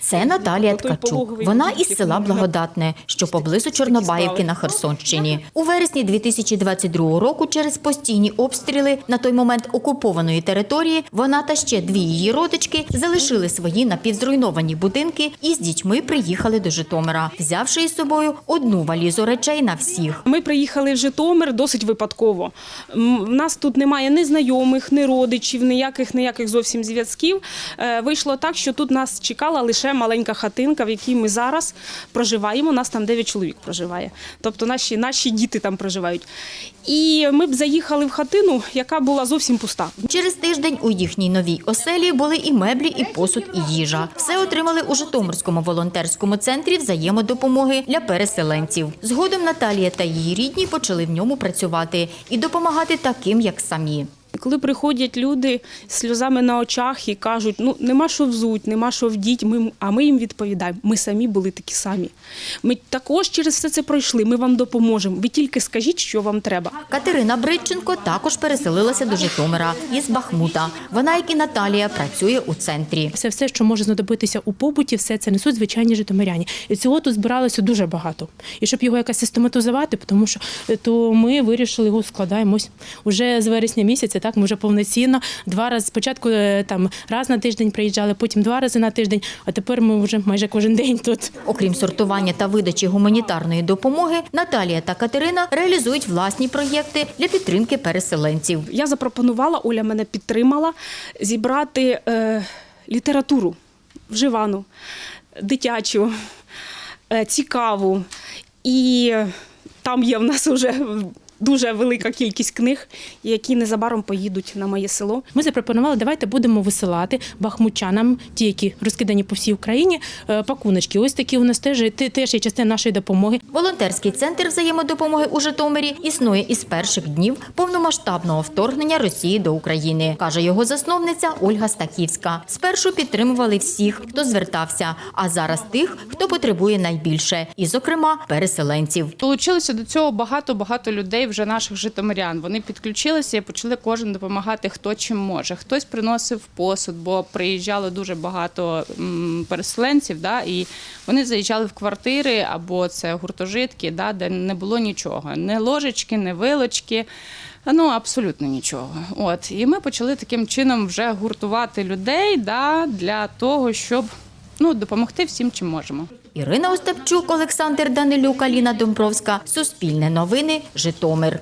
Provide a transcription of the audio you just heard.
Це Наталія Ткачук. Вона із села Благодатне, що поблизу Чорнобаївки на Херсонщині. У вересні 2022 року через постійні обстріли на той момент окупованої території вона та ще дві її родички залишили свої напівзруйновані будинки і з дітьми приїхали до Житомира, взявши із собою одну валізу речей на всіх. Ми приїхали в Житомир досить випадково. В нас тут немає ні знайомих, ні родичів, ніяких ніяких зовсім зв'язків. Е, Вийшло так, що тут нас чекала лише маленька хатинка, в якій ми зараз проживаємо. Нас там 9 чоловік проживає. Тобто наші, наші діти там проживають. І ми б заїхали в хатину, яка була зовсім пуста. Через тиждень у їхній новій оселі були і меблі, і посуд, і їжа. Все отримали у Житомирському волонтерському центрі взаємодопомоги для переселенців. Згодом Наталія та її рідні почали в ньому працювати і допомагати таким, як самі. Коли приходять люди з сльозами на очах і кажуть, ну нема що взуть, нема що вдіть, ми, а ми їм відповідаємо, ми самі були такі самі. Ми також через все це пройшли, ми вам допоможемо. Ви тільки скажіть, що вам треба. Катерина Бритченко також переселилася до Житомира із Бахмута. Вона, як і Наталія, працює у центрі. Все, все, що може знадобитися у побуті, все це несуть звичайні житомиряні. І цього тут збиралося дуже багато. І щоб його якось систематизувати, тому що е, то ми вирішили його складаємось уже з вересня місяця. Так ми вже повноцінно два рази спочатку е, там раз на тиждень приїжджали, потім два рази на тиждень. А тепер ми вже майже кожен день тут. Окрім сортування та видачі гуманітарної допомоги, Наталія та Катерина реалізують власні проєкти для підтримки переселенців. Я запропонувала, Оля мене підтримала зібрати е, літературу вживану, дитячу, е, цікаву. І там є в нас вже дуже велика кількість книг, які незабаром поїдуть на моє село. Ми запропонували, давайте будемо висилати бахмутчанам, ті, які розкидані по всій Україні, е, пакуночки. Ось такі у нас теж те- теж є частина нашої допомоги. Волонтерський центр взаємодопомоги у Житомирі існує із перших днів повномасштабного вторгнення Росії до України, каже його засновниця Ольга Стахівська. Спершу підтримували всіх, хто звертався, а зараз тих, хто потребує найбільше, і, зокрема, переселенців. Долучилося до цього багато-багато людей, вже наших житомирян. Вони підключилися і почали кожен допомагати, хто чим може. Хтось приносив посуд, бо приїжджало дуже багато переселенців, да, і вони заїжджали в квартири або це гуртожитки, да, де не було нічого. Не ложечки, не вилочки. Ну, абсолютно нічого. От і ми почали таким чином вже гуртувати людей да, для того, щоб ну, допомогти всім, чим можемо. Ірина Остапчук, Олександр Данилюк, Аліна Домбровська. Суспільне новини. Житомир.